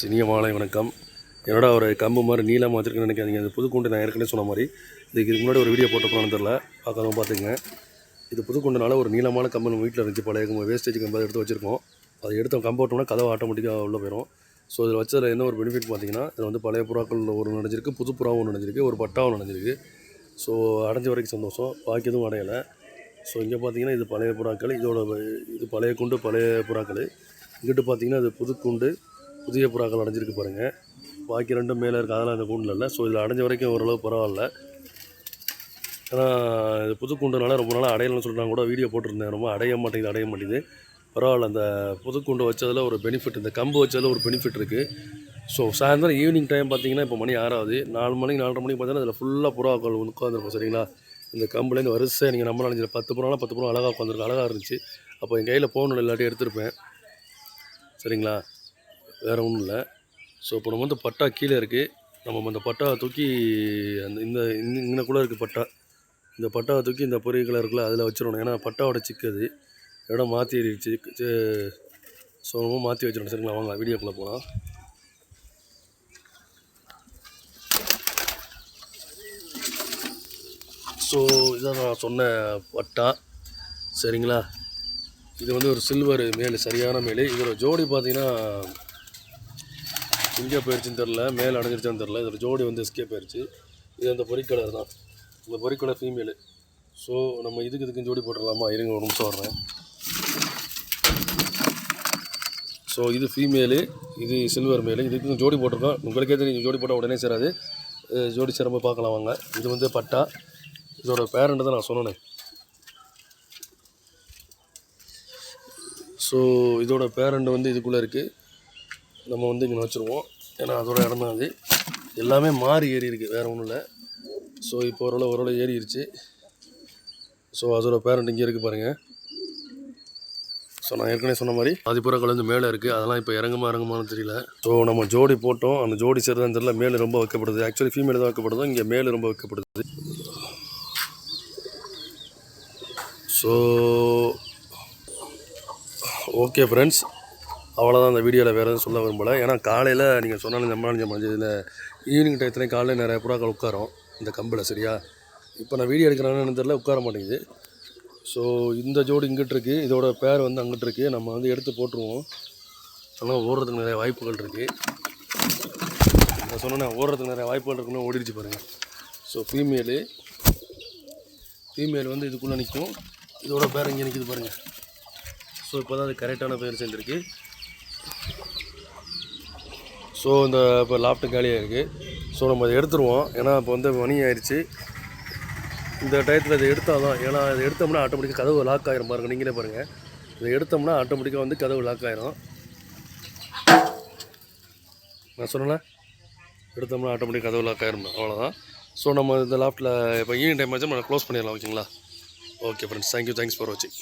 சினிய மாலை வணக்கம். என்னடா ஒரு கம்பு மாதிரி நீளமாக வச்சிருக்கேன்னு நினைக்காதீங்க. அது புதுக்குண்டு நான் ஏற்கனவே சொன்ன மாதிரி. இதுக்கு இதுக்கு முன்னாடி ஒரு வீடியோ போட்டப்போன்னு தெரில பார்க்காம பார்த்துங்க இது புதுக்குண்டுனால ஒரு நீளமான கம்பு நம்ம வீட்டில் இருந்துச்சு பழைய கம்பு. வேஸ்டேஜ் கம்பு எடுத்து வச்சுருக்கோம். அதை எடுத்து கம்பு விட்டோம்னா கதவு ஆட்டோமேட்டிக்காக உள்ளே போயிடும். ஸோ இதில் வச்சதில் என்ன ஒரு பெனிஃபிட் பார்த்தீங்கன்னா இதில் வந்து பழைய புறாக்கள் ஒரு நினைஞ்சிருக்கு புது புறாவும் ஒன்று ஒரு பட்டாவும் நினைஞ்சிருக்கு. ஸோ அடைஞ்ச வரைக்கும் சந்தோஷம். பாக்கி எதுவும் அடையலை. ஸோ இங்கே பார்த்தீங்கன்னா இது பழைய புறாக்கள். இதோட இது பழைய குண்டு பழைய புறாக்கள். இங்கிட்டு பார்த்தீங்கன்னா இது புதுக்குண்டு. புதிய புறாக்கள் அடைஞ்சிருக்கு பாருங்கள் பாக்கி ரெண்டும் மேலே இருக்குது அதெல்லாம் இந்த கூண்டில் இல்லை. ஸோ இதில் அடைஞ்ச வரைக்கும் ஓரளவு பரவாயில்ல. ஏன்னா இது புது கூண்டுனால ரொம்ப நாளாக அடையலன்னு சொல்லிட்டு கூட வீடியோ போட்டிருந்தேன். ரொம்ப அடைய மாட்டேங்குது அடைய மாட்டேங்குது. பரவாயில்ல அந்த புது கூண்டு வச்சதில் ஒரு பெனிஃபிட் இந்த கம்பு வச்சதில் ஒரு பெனிஃபிட் இருக்குது ஸோ சாயந்தரம் ஈவினிங் டைம் பார்த்தீங்கன்னா இப்போ மணி ஆறாவது. நாலு மணிக்கு நாலரை மணிக்கு பார்த்தீங்கன்னா அதில் ஃபுல்லாக புறாக்கள் உட்காந்துருக்கும் சரிங்களா? இந்த கம்புலேருந்து வரிசை நீங்கள் நம்ம நினைஞ்ச பத்து புறாலாம் பத்து புறம் அழகாக உட்காந்துருக்கு அழகாக இருந்துச்சு. அப்போ என் கையில் ஃபோன் இல்லாட்டி எடுத்திருப்பேன். சரிங்களா? வேறு ஒன்றும் இல்லை. ஸோ இப்போ நம்ம வந்து பட்டா கீழே இருக்குது நம்ம அந்த பட்டாவை தூக்கி அந்த இந்த இங்கனக்குள்ளே இருக்குது பட்டா. இந்த பட்டாவை தூக்கி இந்த பொரியல் இருக்குல்ல அதில் வச்சிடணும். ஏன்னா பட்டாவோட சிக்கது இடம் மாற்றிடுச்சு ஸோ நம்ம மாற்றி வச்சிடணும். சரிங்களா? வாங்க வீடியோக்குள்ளே போகலாம் ஸோ இதான் நான் சொன்ன பட்டா. சரிங்களா? இது வந்து ஒரு சில்வர் மேல் சரியான மேல். இதோட ஜோடி பார்த்தீங்கன்னா எங்கே போயிடுச்சுன்னு தெரில மேலே அடைஞ்சிருச்சான்னு தெரில இதோட ஜோடி வந்து எஸ்கேப் ஆயிடுச்சு இது அந்த பொறிக்கலர் தான். இந்த பொறிக்கலர் ஃபீமேலு ஸோ நம்ம இதுக்கு இதுக்கும் ஜோடி போட்டுடலாமா? இருங்க ஒரு நிமிஷம் வர்றேன். ஸோ இது ஃபீமேலு இது சில்வர் மேலு இதுக்கு ஜோடி போட்டிருக்கோம். உங்களுக்கே தெரியும் ஜோடி போட்டால் உடனே சேராது. ஜோடி சேரும்போது பார்க்கலாம் வாங்க. இது வந்து பட்டா. இதோட பேரண்ட் தான் நான் சொன்னேன் ஸோ இதோட பேரண்ட் வந்து இதுக்குள்ளே இருக்குது நம்ம வந்து இங்கே வச்சுருவோம் ஏன்னா அதோட இடம் தான் அது. எல்லாமே மாறி ஏறி இருக்குது வேறு ஒன்றும் இல்லை ஸோ இப்போ ஓரளவு ஓரளவு ஏறிடுச்சு ஸோ அதோட பேரண்ட் இங்கே இருக்குது பாருங்கள் ஸோ நான் ஏற்கனவே சொன்ன மாதிரி ஆதிப்புறாக்கள் கலந்து மேலே இருக்குது அதெல்லாம் இப்போ இறங்குமா இறங்குமான்னு தெரியல. ஸோ நம்ம ஜோடி போட்டோம். அந்த ஜோடி சேருதான் தெரியல. மேலே ரொம்ப வைக்கப்படுது. ஆக்சுவலி ஃபீமேல் தான் வைக்கப்படுது இங்கே மேலே ரொம்ப வைக்கப்படுது. ஸோ ஓகே ஃப்ரெண்ட்ஸ் அவ்வளோதான் அந்த வீடியோவில் வேறு எதுவும் சொல்ல விரும்பலை. ஏன்னா காலையில் நீங்கள் சொன்னாலும் நம்மளாலும் நம்ம இதில் ஈவினிங் டயத்துலேயும் காலையில் நிறைய புறாக்கள் உட்காரும் இந்த கம்பில் சரியா? இப்போ நான் வீடியோ எடுக்கிறேன்னு தெரியல உட்கார மாட்டேங்குது. ஸோ இந்த ஜோடி இங்கிட்டு இருக்குது இதோட பேர் வந்து அங்கிட்டு இருக்குது நம்ம வந்து எடுத்து போட்டுருவோம். ஆனால் ஓடுறதுக்கு நிறைய வாய்ப்புகள் இருக்குது நான் சொன்னேன் ஓடுறதுக்கு நிறைய வாய்ப்புகள் இருக்குன்னு ஓடிடுச்சு பாருங்கள் ஸோ ஃபீமேலு ஃபீமேல் வந்து இதுக்குள்ளே நிற்கும் இதோட பேர் இங்கே நிற்கிது பாருங்கள் ஸோ இப்போ தான் அது கரெக்டான பேர் சேர்ந்துருக்கு. ஸோ இந்த இப்போ லாப்ட்டு காலியாக இருக்குது ஸோ நம்ம அதை எடுத்துருவோம். ஏன்னா இப்போ வந்து மணி ஆயிடுச்சு இந்த டயத்தில் இதை எடுத்தால் தான் ஏன்னா இதை எடுத்தோம்னா ஆட்டோமேட்டிக்காக கதவு லாக் ஆகிரும் பாருங்கள் நீங்களே பாருங்கள் இதை எடுத்தோம்னா ஆட்டோமேட்டிக்காக வந்து கதவு லாக் ஆகிரும் நான் சொன்னேன் எடுத்தோம்னா ஆட்டோமேட்டிக் கதவு லாக் ஆகிரும் அவ்வளோதான் ஸோ நம்ம இந்த லாப்ட்டில் இப்போ ஈவினிங் டைம் ஆச்சு நம்ம க்ளோஸ் பண்ணிடலாம் ஓகேங்களா okay friends thank you thanks for வாட்சிங்